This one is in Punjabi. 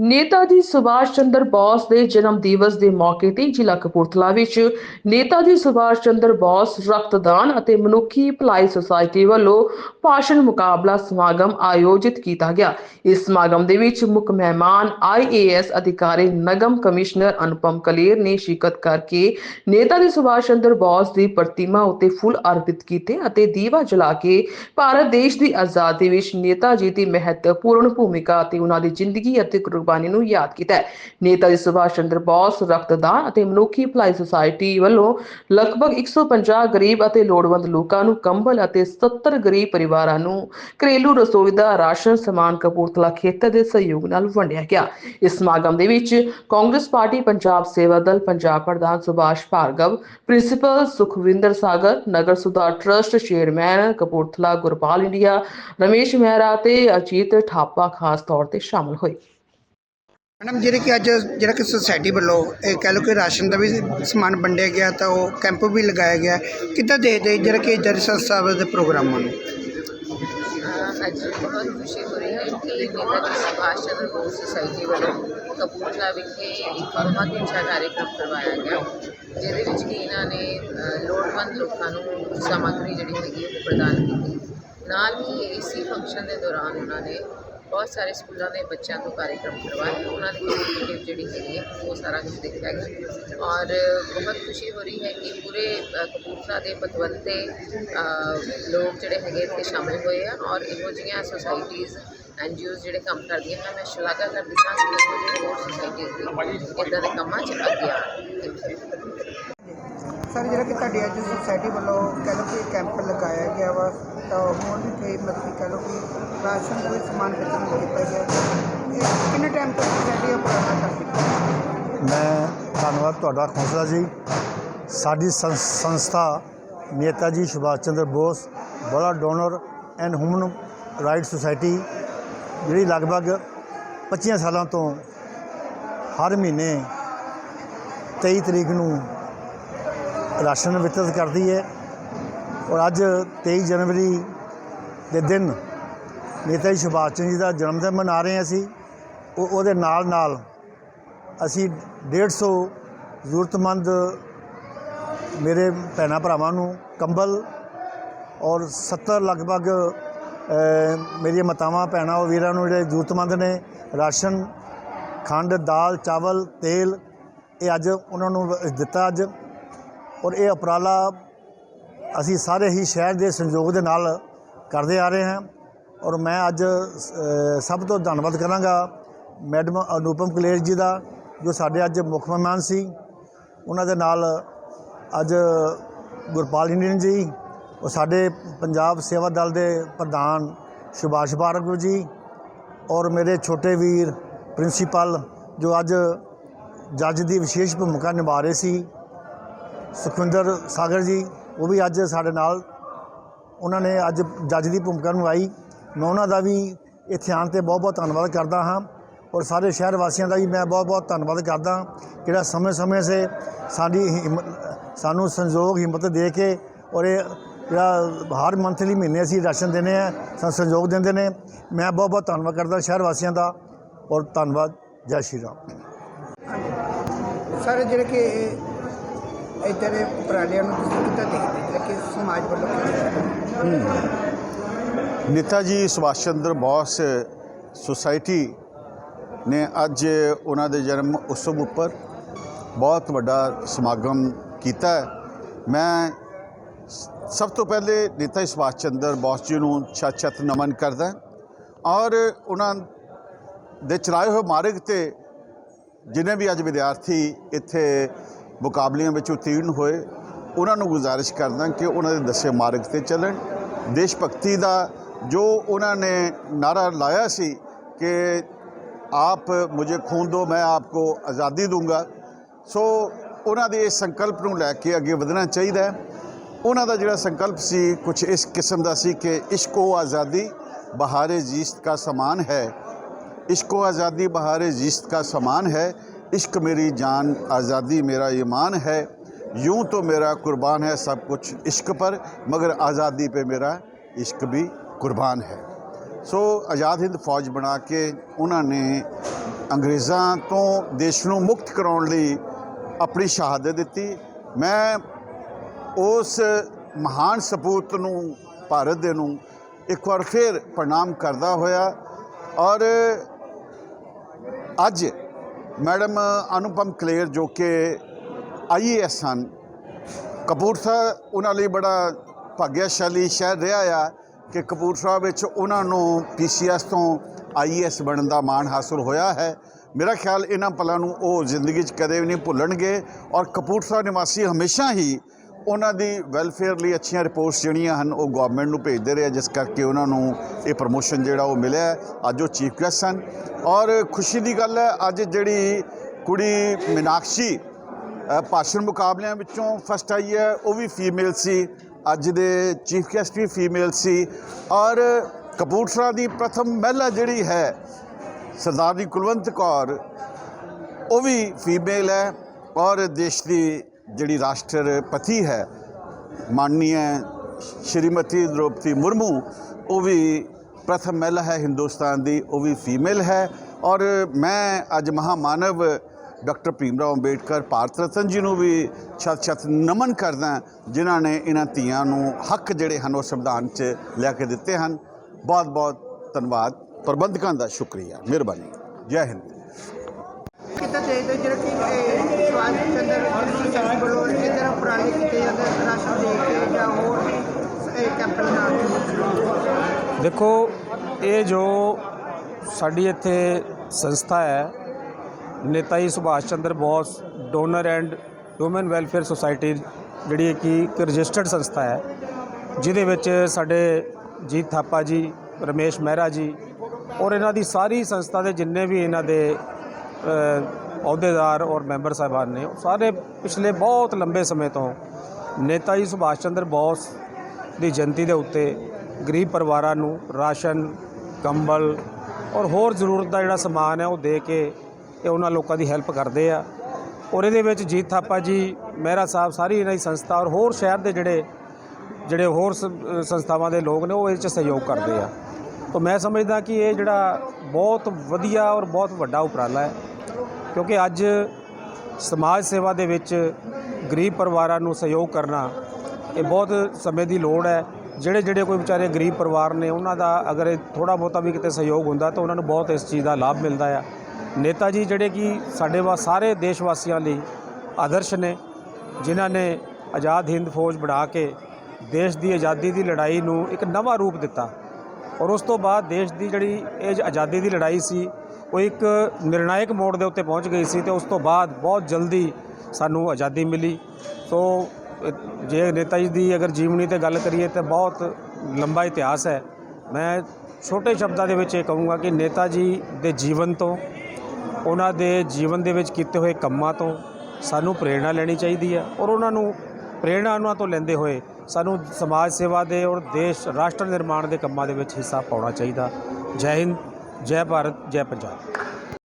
ਨੇਤਾ ਜੀ ਸੁਭਾਸ਼ ਚੰਦਰ ਬੋਸ ਦੇ ਜਨਮ ਦਿਵਸ ਦੇ ਮੌਕੇ ਤੇ ਜ਼ਿਲ੍ਹਾ ਕਪੂਰਥਲਾ ਵਿੱਚ ਨੇਤਾ ਸੁਭਾਸ਼ ਚੰਦਰ ਬੋਸ ਰਕਤਦਾਨ ਅਤੇ ਮਨੁੱਖੀ ਭਲਾਈ ਸੁਸਾਇਟੀ ਵੱਲੋਂ ਭਾਸ਼ਣ ਮੁਕਾਬਲਾ ਸਮਾਗਮ ਆਯੋਜਿਤ ਕੀਤਾ ਗਿਆ। ਇਸ ਸਮਾਗਮ ਦੇ ਵਿੱਚ ਮੁੱਖ ਮਹਿਮਾਨ ਆਈਏਐਸ ਅਧਿਕਾਰੀ ਨਗਮ ਕਮਿਸ਼ਨਰ ਅਨੁਪਮ ਕਲੇਰ ਨੇ ਸ਼ਿਰਕਤ ਕਰਕੇ ਨੇਤਾ ਜੀ ਸੁਭਾਸ਼ ਚੰਦਰ ਬੋਸ ਦੀ ਪ੍ਰਤਿਮਾ ਉੱਤੇ ਫੁੱਲ ਅਰਪਿਤ ਕੀਤੇ ਅਤੇ ਦੀਵਾ ਜਲਾ ਕੇ ਭਾਰਤ ਦੇਸ਼ ਦੀ ਆਜ਼ਾਦੀ ਵਿੱਚ ਨੇਤਾ ਜੀ ਦੀ ਮਹੱਤਵਪੂਰਨ ਭੂਮਿਕਾ ਅਤੇ ਉਹਨਾਂ ਦੀ ਜ਼ਿੰਦਗੀ ਅਤੇ ਕੁਰਬਾਨੀ ਨੂੰ ਯਾਦ ਕੀਤਾ ਹੈ। ਨੇਤਾ ਜੀ ਸੁਭਾਸ਼ ਚੰਦਰ ਬੋਸ, ਰਕਤਦਾਨ ਅਤੇ ਮਨੁੱਖੀ ਭਲਾਈ ਸੁਸਾਇਟੀ ਵੱਲੋਂ ਲਗਭਗ 150 ਗਰੀਬ ਅਤੇ ਲੋੜਵੰਦ ਲੋਕਾਂ ਨੂੰ ਕੰਬਲ ਅਤੇ 70 ਗਰੀਬ ਪਰਿਵਾਰਾਂ ਨੂੰ ਘਰੇਲੂ ਰਸੋਈ ਦਾ ਰਾਸ਼ਨ, ਸਮਾਨ, ਕਪੂਰਥਲਾ ਖੇਤਰ ਦੇ ਸਹਿਯੋਗ ਨਾਲ ਵੰਡਿਆ ਗਿਆ। ਇਸ ਸਮਾਗਮ ਦੇ ਵਿੱਚ ਕਾਂਗਰਸ ਪਾਰਟੀ ਪੰਜਾਬ ਸੇਵਾ ਦਲ, ਪੰਜਾਬ ਪ੍ਰਧਾਨ ਸੁਭਾਸ਼ ਭਾਰਗਵ, ਪ੍ਰਿੰਸੀਪਲ ਸੁਖਵਿੰਦਰ ਸਾਗਰ, ਨਗਰ ਸੁਧਾਰ trust chairman Kapurthala, Gurpal India, Ramesh Mehra ਤੇ ਅਜੀਤ ਠਾਪਾ ਖਾਸ ਤੌਰ ਤੇ ਸ਼ਾਮਲ ਹੋਏ। ਮੈਡਮ, ਜਿਹੜੇ ਕਿ ਅੱਜ ਜਿਹੜਾ ਕਿ ਸੁਸਾਇਟੀ ਵੱਲੋਂ ਇਹ ਕਹਿ ਲਓ ਕਿ ਰਾਸ਼ਨ ਦਾ ਵੀ ਸਮਾਨ ਵੰਡਿਆ ਗਿਆ, ਤਾਂ ਉਹ ਕੈਂਪ ਵੀ ਲਗਾਇਆ ਗਿਆ। ਕਿੱਦਾਂ ਦੇਖਦੇ ਜਿਹੜਾ ਕਿ ਇੱਦਾਂ ਦੀ ਸੰਸਥਾ ਦੇ ਪ੍ਰੋਗਰਾਮਾਂ ਨੂੰ? ਅੱਜ ਬਹੁਤ ਖੁਸ਼ੀ ਹੋ ਰਹੀ ਹੈ ਕਿ ਨੇਤਾ ਸੁਭਾਸ਼ ਚੰਦਰ ਬੋਸ ਸੁਸਾਇਟੀ ਵੱਲੋਂ ਕਪੂਰਥਲਾ ਵਿਖੇ ਇੱਕ ਬਹੁਤ ਹੀ ਅੱਛਾ ਕਾਰਜਕ੍ਰਮ ਕਰਵਾਇਆ ਗਿਆ, ਜਿਹਦੇ ਵਿੱਚ ਕਿ ਇਹਨਾਂ ਨੇ ਲੋੜਵੰਦ ਲੋਕਾਂ ਨੂੰ ਸਮੱਗਰੀ ਜਿਹੜੀ ਹੈਗੀ ਉਹ ਪ੍ਰਦਾਨ ਕੀਤੀ। ਨਾਲ ਹੀ ਇਸੀ ਫੰਕਸ਼ਨ ਦੇ ਦੌਰਾਨ ਉਹਨਾਂ ਨੇ ਬਹੁਤ ਸਾਰੇ ਸਕੂਲਾਂ ਦੇ ਬੱਚਿਆਂ ਤੋਂ ਕਾਰਜਕ੍ਰਮ ਕਰਵਾਏ ਉਹਨਾਂ ਦੀ ਇਨੀਸ਼ੀਏਟਿਵ ਜਿਹੜੀ ਹੈਗੀ ਹੈ ਉਹ ਸਾਰਾ ਕੁਝ ਦੇਖਿਆ ਗਿਆ। ਔਰ ਬਹੁਤ ਖੁਸ਼ੀ ਹੋ ਰਹੀ ਹੈ ਕਿ ਪੂਰੇ ਕਪੂਰਥਲਾ ਦੇ ਪਤਵੰਤੇ ਅ, ਲੋਕ ਜਿਹੜੇ ਹੈਗੇ ਇੱਥੇ ਸ਼ਾਮਿਲ ਹੋਏ ਆ ਔਰ ਇਹੋ ਜਿਹੀਆਂ ਸੁਸਾਇਟੀਆਂ ਐਨਜੀਓਜ਼ ਜਿਹੜੇ ਕੰਮ ਕਰਦੀਆਂ ਹਨ ਮੈਂ ਸ਼ਲਾਘਾ ਕਰਦੀ ਹਾਂ ਕਿ ਇਹੋ ਜਿਹੇ ਹੋਰ ਸੁਸਾਇਟੀਆਂ ਦੀ ਇੱਦਾਂ ਦੇ ਕੰਮਾਂ 'ਚ ਅੱਗੇ ਆ ਸਰ, ਜਿਹੜਾ ਕਿ ਤੁਹਾਡੀ ਅੱਜ ਸੁਸਾਇਟੀ ਵੱਲੋਂ ਕਹਿ ਲਓ ਕਿ ਕੈਂਪ ਲਗਾਇਆ ਗਿਆ ਵਾ, ਤਾਂ ਹੋਰ ਵੀ ਕਈ ਮਤਲਬ ਕਹਿ ਲਓ ਕਿ ਰਾਸ਼ਨ ਦਾ ਵੀ ਸਮਾਨ ਵਿਤਰਨ ਕੀਤਾ ਗਿਆ। ਇਹ ਕਿੰਨੇ ਟਾਈਮ ਤੋਂ ਸੁਸਾਇਟੀ ਉਪਰਾਲਾ ਕਰਦੀ ਮੈਂ ਧੰਨਵਾਦ ਤੁਹਾਡਾ ਖੌਸਲਾ ਜੀ। ਸਾਡੀ ਸੰ- ਸੰਸਥਾ ਨੇਤਾ ਜੀ ਸੁਭਾਸ਼ ਚੰਦਰ ਬੋਸ, ਬੜਾ donor and human right society ਜਿਹੜੀ ਲਗਭਗ 25 ਸਾਲਾਂ ਤੋਂ ਹਰ ਮਹੀਨੇ 23 ਤਰੀਕ ਨੂੰ ਰਾਸ਼ਨ ਵਿਤਰਿਤ ਕਰਦੀ ਹੈ ਔਰ ਅੱਜ 23 ਜਨਵਰੀ ਦੇ ਦਿਨ ਨੇਤਾ ਜੀ ਸੁਭਾਸ਼ ਚੰਦਰ ਜੀ ਦਾ ਜਨਮ ਦਿਨ ਮਨਾ ਰਹੇ ਹਾਂ ਅਸੀਂ। ਉਹ ਉਹਦੇ ਨਾਲ ਨਾਲ ਅਸੀਂ 150 ਜ਼ਰੂਰਤਮੰਦ ਮੇਰੇ ਭੈਣਾਂ ਭਰਾਵਾਂ ਨੂੰ ਕੰਬਲ ਔਰ 70 ਲਗਭਗ ਮੇਰੀਆਂ ਮਾਤਾਵਾਂ, ਭੈਣਾਂ ਔਰ ਵੀਰਾਂ ਨੂੰ ਜਿਹੜੇ ਜ਼ਰੂਰਤਮੰਦ ਨੇ, ਰਾਸ਼ਨ, ਖੰਡ, ਦਾਲ, ਚਾਵਲ, ਤੇਲ ਇਹ ਅੱਜ ਉਹਨਾਂ ਨੂੰ ਦਿੱਤਾ ਅੱਜ। ਔਰ ਇਹ ਉਪਰਾਲਾ ਅਸੀਂ ਸਾਰੇ ਹੀ ਸ਼ਹਿਰ ਦੇ ਸੰਯੋਗ ਦੇ ਨਾਲ ਕਰਦੇ ਆ ਰਹੇ ਹਾਂ। ਔਰ ਮੈਂ ਅੱਜ ਸਭ ਤੋਂ ਧੰਨਵਾਦ ਕਰਾਂਗਾ ਮੈਡਮ ਅਨੂਪਮ ਕਲੇਰ ਜੀ ਦਾ, ਜੋ ਸਾਡੇ ਅੱਜ ਮੁੱਖ ਮਹਿਮਾਨ ਸੀ। ਉਹਨਾਂ ਦੇ ਨਾਲ ਅੱਜ ਗੁਰਪਾਲ ਇੰਡੀਅਨ ਜੀ ਉਹ ਸਾਡੇ ਪੰਜਾਬ ਸੇਵਾ ਦਲ ਦੇ ਪ੍ਰਧਾਨ ਸੁਭਾਸ਼ ਭਾਰਗਵ ਜੀ, ਔਰ ਮੇਰੇ ਛੋਟੇ ਵੀਰ ਪ੍ਰਿੰਸੀਪਲ ਜੋ ਅੱਜ ਜੱਜ ਦੀ ਵਿਸ਼ੇਸ਼ ਭੂਮਿਕਾ ਨਿਭਾ ਰਹੇ ਸੀ। ਸੁਖਵਿੰਦਰ ਸਾਗਰ ਜੀ, ਉਹ ਵੀ ਅੱਜ ਸਾਡੇ ਨਾਲ। ਉਹਨਾਂ ਨੇ ਅੱਜ ਜੱਜ ਦੀ ਭੂਮਿਕਾ ਨਿਭਾਈ। ਮੈਂ ਉਹਨਾਂ ਦਾ ਵੀ ਇੱਥੇ ਆਉਣ ਤੇ ਬਹੁਤ ਬਹੁਤ ਧੰਨਵਾਦ ਕਰਦਾ ਹਾਂ। ਔਰ ਸਾਰੇ ਸ਼ਹਿਰ ਵਾਸੀਆਂ ਦਾ ਵੀ ਮੈਂ ਬਹੁਤ ਬਹੁਤ ਧੰਨਵਾਦ ਕਰਦਾ ਜਿਹੜਾ ਸਮੇਂ-ਸਮੇਂ ਸੇ ਸਾਡੀ ਹਿੰਮਤ ਸਾਨੂੰ ਸੰਯੋਗ, ਹਿੰਮਤ ਦੇ ਕੇ ਔਰ ਇਹ ਜਿਹੜਾ ਹਰ ਮੰਥਲੀ ਮਹੀਨੇ ਅਸੀਂ ਰਾਸ਼ਨ ਦਿੰਦੇ ਆ ਸਾਨੂੰ ਸੰਯੋਗ ਦਿੰਦੇ ਨੇ। ਮੈਂ ਬਹੁਤ ਬਹੁਤ ਧੰਨਵਾਦ ਕਰਦਾ ਸ਼ਹਿਰ ਵਾਸੀਆਂ ਦਾ ਔਰ ਧੰਨਵਾਦ। ਜੈ ਸ਼੍ਰੀ ਰਾਮ। ਸਾਰੇ, ਜਿਹੜੇ ਕਿ ਇੱਦਾਂ ਦੇ ਉਪਰਾਲਿਆਂ ਨੂੰ ਤੁਸੀਂ ਕਿੱਦਾਂ ਦੇਖਦੇ ਜਿਹੜਾ ਕਿ ਸਮਾਜ ਵੱਲੋਂ ਨੇਤਾ ਜੀ, ਸੁਭਾਸ਼ ਚੰਦਰ ਬੋਸ ਸੁਸਾਇਟੀ ਨੇ ਅੱਜ ਉਹਨਾਂ ਦੇ ਜਨਮ ਉਤਸਵ ਉੱਪਰ ਬਹੁਤ ਵੱਡਾ ਸਮਾਗਮ ਕੀਤਾ ਮੈਂ ਸਭ ਤੋਂ ਪਹਿਲੇ ਨੇਤਾ ਜੀ, ਸੁਭਾਸ਼ ਚੰਦਰ ਬੋਸ ਜੀ ਨੂੰ ਛੱਤ ਨਮਨ ਕਰਦਾ ਔਰ ਉਹਨਾਂ ਦੇ ਚਲਾਏ ਹੋਏ ਮਾਰਗ ਤੇ ਜਿਨੇ ਵੀ ਅੱਜ ਵਿਦਿਆਰਥੀ ਇੱਥੇ ਮੁਕਾਬਲਿਆਂ ਵਿੱਚ ਉਤੀਰਣ ਹੋਏ, ਉਹਨਾਂ ਨੂੰ ਗੁਜ਼ਾਰਿਸ਼ ਕਰਦਾ ਕਿ ਉਹਨਾਂ ਦੇ ਦੱਸੇ ਮਾਰਗ ਤੇ ਚੱਲਣ। ਦੇਸ਼ ਭਗਤੀ ਦਾ ਜੋ ਉਹਨਾਂ ਨੇ ਨਾਰਾ ਲਾਇਆ ਸੀ ਕਿ ਆਪ ਮੁਝੇ ਖੂਨ ਦਿਓ, ਮੈਂ ਆਪ ਕੋ ਆਜ਼ਾਦੀ ਦੂੰਗਾ। ਸੋ ਉਹਨਾਂ ਦੇ ਇਸ ਸੰਕਲਪ ਨੂੰ ਲੈ ਕੇ ਅੱਗੇ ਵਧਣਾ ਚਾਹੀਦਾ ਹੈ। ਉਹਨਾਂ ਦਾ ਜਿਹੜਾ ਸੰਕਲਪ ਸੀ, ਕੁਝ ਇਸ ਕਿਸਮ ਦਾ ਸੀ ਕਿ ਇਸ਼ਕੋ ਆਜ਼ਾਦੀ, ਬਹਾਰੇ ਜੀਸਤ ਦਾ ਸਮਾਨ ਹੈ। ਇਸ਼ਕੋ ਆਜ਼ਾਦੀ, ਬਹਾਰੇ ਜੀਸਤ ਦਾ ਸਮਾਨ ਹੈ इश्क मेरी जान आज़ादी मेरा ईमान है यूं तो मेरा कुर्बान है सब कुछ इश्क पर मगर आज़ादी पे मेरा इश्क भी कुर्बान है ਸੋ ਆਜ਼ਾਦ ਹਿੰਦ ਫੌਜ ਬਣਾ ਕੇ ਉਹਨਾਂ ਨੇ ਅੰਗਰੇਜ਼ਾਂ ਤੋਂ ਦੇਸ਼ ਨੂੰ ਮੁਕਤ ਕਰਾਉਣ ਲਈ ਆਪਣੀ ਸ਼ਹਾਦਤ ਦਿੱਤੀ ਮੈਂ ਉਸ ਮਹਾਨ ਸਪੂਤ ਨੂੰ ਭਾਰਤ ਦੇ ਨੂੰ ਇੱਕ ਵਾਰ ਫਿਰ ਪ੍ਰਣਾਮ ਕਰਦਾ ਹੋਇਆ ਔਰ ਅੱਜ ਮੈਡਮ, ਅਨੁਪਮ ਕਲੇਰ ਜੋ ਕਿ ਆਈਏਐਸ ਹਨ। ਕਪੂਰਥਲਾ ਉਹਨਾਂ ਲਈ ਬੜਾ ਭਾਗਿਆਸ਼ਾਲੀ ਸ਼ਹਿਰ ਰਿਹਾ ਆ ਕਿ ਕਪੂਰਥਲਾ ਵਿੱਚ ਉਹਨਾਂ ਨੂੰ ਪੀਸੀਐਸ ਤੋਂ ਆਈਏਐਸ ਬਣਨ ਦਾ ਮਾਣ ਹਾਸਲ ਹੋਇਆ ਹੈ। ਮੇਰਾ ਖਿਆਲ ਇਹਨਾਂ ਪਲਾਂ ਨੂੰ ਉਹ ਜ਼ਿੰਦਗੀ 'ਚ ਕਦੇ ਵੀ ਨਹੀਂ ਭੁੱਲਣਗੇ ਔਰ ਕਪੂਰਥਲਾ ਨਿਵਾਸੀ ਹਮੇਸ਼ਾ ਹੀ ਉਹਨਾਂ ਦੀ ਵੈਲਫੇਅਰ ਲਈ ਅੱਛੀਆਂ ਰਿਪੋਰਟਸ ਜਿਹੜੀਆਂ ਹਨ, ਉਹ ਗਵਰਨਮੈਂਟ ਨੂੰ ਭੇਜਦੇ ਰਹੇ ਜਿਸ ਕਰਕੇ ਉਹਨਾਂ ਨੂੰ ਇਹ ਪ੍ਰਮੋਸ਼ਨ ਜਿਹੜਾ ਉਹ ਮਿਲਿਆ ਅੱਜ ਉਹ ਚੀਫ ਗੈਸਟ ਹਨ। ਔਰ ਖੁਸ਼ੀ ਦੀ ਗੱਲ ਹੈ, ਅੱਜ ਜਿਹੜੀ ਕੁੜੀ ਮੀਨਾਕਸ਼ੀ ਭਾਸ਼ਣ ਮੁਕਾਬਲਿਆਂ ਵਿੱਚੋਂ ਫਸਟ ਆਈ ਹੈ, ਉਹ ਵੀ ਫੀਮੇਲ ਸੀ। ਅੱਜ ਦੇ ਚੀਫ ਗੈਸਟ ਵੀ ਫੀਮੇਲ ਸੀ। ਔਰ ਕਪੂਰਥਲਾ ਦੀ ਪ੍ਰਥਮ ਮਹਿਲਾ ਜਿਹੜੀ ਹੈ, ਸਰਦਾਰਨੀ ਕੁਲਵੰਤ ਕੌਰ, ਉਹ ਵੀ ਫੀਮੇਲ ਹੈ। ਔਰ ਦੇਸ਼ ਦੀ ਜਿਹੜੀ ਰਾਸ਼ਟਰਪਤੀ ਹੈ ਮਾਨਨੀय ਸ਼੍ਰੀਮਤੀ ਦ੍ਰੋਪਦੀ ਮੁਰਮੂ, ਉਹ ਵੀ ਪ੍ਰਥਮ ਮਹਿਲਾ ਹੈ ਹਿੰਦੁਸਤਾਨ ਦੀ, ਉਹ ਵੀ ਫੀਮੇਲ ਹੈ। ਔਰ ਮੈਂ ਅੱਜ ਮਹਾਮਾਨਵ ਡਾਕਟਰ ਭੀਮਰਾਓ ਅੰਬੇਡਕਰ ਭਾਰਤ ਰਤਨ ਜੀ ਨੂੰ ਵੀ ਛਤ ਛਤ ਨਮਨ ਕਰਦਾ ਜਿਨ੍ਹਾਂ ਨੇ ਇਹਨਾਂ ਧੀਆਂ ਨੂੰ ਹੱਕ ਜਿਹੜੇ ਹਨ ਉਹ ਸੰਵਿਧਾਨ 'ਚ ਲੈ ਕੇ ਦਿੱਤੇ ਹਨ। ਬਹੁਤ ਬਹੁਤ ਧੰਨਵਾਦ। ਪ੍ਰਬੰਧਕਾਂ ਦਾ ਸ਼ੁਕਰੀਆ। ਮਿਹਰਬਾਨੀ। ਜੈ ਹਿੰਦ। ਚਾਹੀਦਾ ਜਿਹੜਾ ਕਿ, ਇਹ ਸਵਾਲ ਚੰਦਰ ਸੁਸਾਇਟੀ ਵੱਲੋਂ ਇਸ ਤਰ੍ਹਾਂ ਉਪਰਾਲੇ ਕੀਤੇ ਜਾਂਦੇ ਰਾਸ਼ਨ ਦੇ ਕੇ ਜਾਂ ਹੋਰ ਕੈਂਪ ਲਗਾ ਦੇਖੋ, ਇਹ ਜੋ ਸਾਡੀ ਇੱਥੇ ਸੰਸਥਾ ਹੈ, Neta ji Subhash Chandra Bose donor and human welfare society ਜਿਹੜੀ ਕਿ ਇੱਕ ਰਜਿਸਟਰਡ ਸੰਸਥਾ ਹੈ, ਜਿਹਦੇ ਵਿੱਚ ਸਾਡੇ ਜੀਤ ਥਾਪਾ ਜੀ, ਰਮੇਸ਼ ਮਹਿਰਾ ਜੀ ਔਰ ਇਹਨਾਂ ਦੀ ਸਾਰੀ ਸੰਸਥਾ ਦੇ ਜਿੰਨੇ ਵੀ ਇਹਨਾਂ ਦੇ ਅਹੁਦੇਦਾਰ ਔਰ ਮੈਂਬਰ ਸਾਹਿਬਾਨ ਨੇ, ਉਹ ਸਾਰੇ ਪਿਛਲੇ ਬਹੁਤ ਲੰਬੇ ਸਮੇਂ ਤੋਂ ਨੇਤਾ ਜੀ ਸੁਭਾਸ਼ ਚੰਦਰ ਬੋਸ ਦੀ ਜਯੰਤੀ ਦੇ ਉੱਤੇ ਗਰੀਬ ਪਰਿਵਾਰਾਂ ਨੂੰ ਰਾਸ਼ਨ, ਕੰਬਲ ਔਰ ਹੋਰ ਜ਼ਰੂਰਤ ਦਾ ਜਿਹੜਾ ਸਮਾਨ ਹੈ ਉਹ ਦੇ ਕੇ ਇਹ ਉਹਨਾਂ ਲੋਕਾਂ ਦੀ ਹੈਲਪ ਕਰਦੇ ਆ। ਔਰ ਇਹਦੇ ਵਿੱਚ ਜੀਤ ਥਾਪਾ ਜੀ, ਮਹਿਰਾ ਸਾਹਿਬ ਸਾਰੀ ਇਹਨਾਂ ਦੀ ਸੰਸਥਾ ਔਰ ਹੋਰ ਸ਼ਹਿਰ ਦੇ ਜਿਹੜੇ ਜਿਹੜੇ ਹੋਰ ਸੰਸਥਾਵਾਂ ਦੇ ਲੋਕ ਨੇ ਉਹ ਇਹ 'ਚ ਸਹਿਯੋਗ ਕਰਦੇ ਆ। ਤਾਂ ਮੈਂ ਸਮਝਦਾ ਕਿ ਇਹ ਜਿਹੜਾ ਬਹੁਤ ਵਧੀਆ ਔਰ ਬਹੁਤ ਵੱਡਾ ਉਪਰਾਲਾ ਹੈ। ਕਿਉਂਕਿ ਅੱਜ ਸਮਾਜ ਸੇਵਾ ਦੇ ਵਿੱਚ ਗਰੀਬ ਪਰਿਵਾਰਾਂ ਨੂੰ ਸਹਿਯੋਗ ਕਰਨਾ ਇਹ ਬਹੁਤ ਸਮੇਂ ਦੀ ਲੋੜ ਹੈ। ਜਿਹੜੇ ਜਿਹੜੇ ਕੋਈ ਵਿਚਾਰੇ ਗਰੀਬ ਪਰਿਵਾਰ ਨੇ, ਉਹਨਾਂ ਦਾ ਅਗਰ ਇਹ ਥੋੜਾ ਬਹੁਤਾ ਵੀ ਕਿਤੇ ਸਹਿਯੋਗ ਹੁੰਦਾ ਤਾਂ ਉਹਨਾਂ ਨੂੰ ਬਹੁਤ ਇਸ ਚੀਜ਼ ਦਾ ਲਾਭ ਮਿਲਦਾ ਆ। ਨੇਤਾ ਜੀ ਜਿਹੜੇ ਕਿ ਸਾਡੇ ਵਾ, ਸਾਰੇ ਦੇਸ਼ ਵਾਸੀਆਂ ਲਈ ਆਦਰਸ਼ ਨੇ, ਜਿਨ੍ਹਾਂ ਨੇ ਆਜ਼ਾਦ ਹਿੰਦ ਫੌਜ ਬਣਾ ਕੇ ਦੇਸ਼ ਦੀ ਆਜ਼ਾਦੀ ਦੀ ਲੜਾਈ ਨੂੰ ਇੱਕ ਨਵਾਂ ਰੂਪ ਦਿੱਤਾ। ਔਰ ਉਸ ਤੋਂ ਬਾਅਦ ਦੇਸ਼ ਦੀ ਜਿਹੜੀ ਇਹ ਆਜ਼ਾਦੀ ਦੀ ਲੜਾਈ ਸੀ ਉਹ ਇੱਕ ਨਿਰਣਾਇਕ ਮੋੜ ਦੇ ਉੱਤੇ ਪਹੁੰਚ ਗਈ ਸੀ ਤੇ ਉਸ ਤੋਂ ਬਾਅਦ ਬਹੁਤ ਜਲਦੀ ਸਾਨੂੰ ਆਜ਼ਾਦੀ ਮਿਲੀ। ਸੋ ਜੇ ਨੇਤਾ ਜੀ ਦੀ ਅਗਰ ਜੀਵਨੀ ਤੇ ਗੱਲ ਕਰੀਏ ਤਾਂ ਬਹੁਤ ਲੰਬਾ ਇਤਿਹਾਸ ਹੈ। ਮੈਂ ਛੋਟੇ ਸ਼ਬਦਾਂ ਦੇ ਵਿੱਚ ਇਹ ਕਹੂੰਗਾ ਕਿ ਨੇਤਾ ਜੀ ਦੇ ਜੀਵਨ ਤੋਂ, ਉਹਨਾਂ ਦੇ ਜੀਵਨ ਦੇ ਵਿੱਚ ਕੀਤੇ ਹੋਏ ਕੰਮਾਂ ਤੋਂ ਸਾਨੂੰ ਪ੍ਰੇਰਣਾ ਲੈਣੀ ਚਾਹੀਦੀ ਹੈ ਔਰ ਉਹਨਾਂ ਨੂੰ ਪ੍ਰੇਰਣਾ ਉਹਨਾਂ ਤੋਂ ਲੈਂਦੇ ਹੋਏ ਸਾਨੂੰ ਸਮਾਜ ਸੇਵਾ ਦੇ ਔਰ ਦੇਸ਼, ਰਾਸ਼ਟਰ ਨਿਰਮਾਣ ਦੇ ਕੰਮਾਂ ਦੇ ਵਿੱਚ ਹਿੱਸਾ ਪਾਉਣਾ ਚਾਹੀਦਾ। ਜੈ ਹਿੰਦ। ਜੈ ਭਾਰਤ ਜੈ ਪੰਜਾਬ।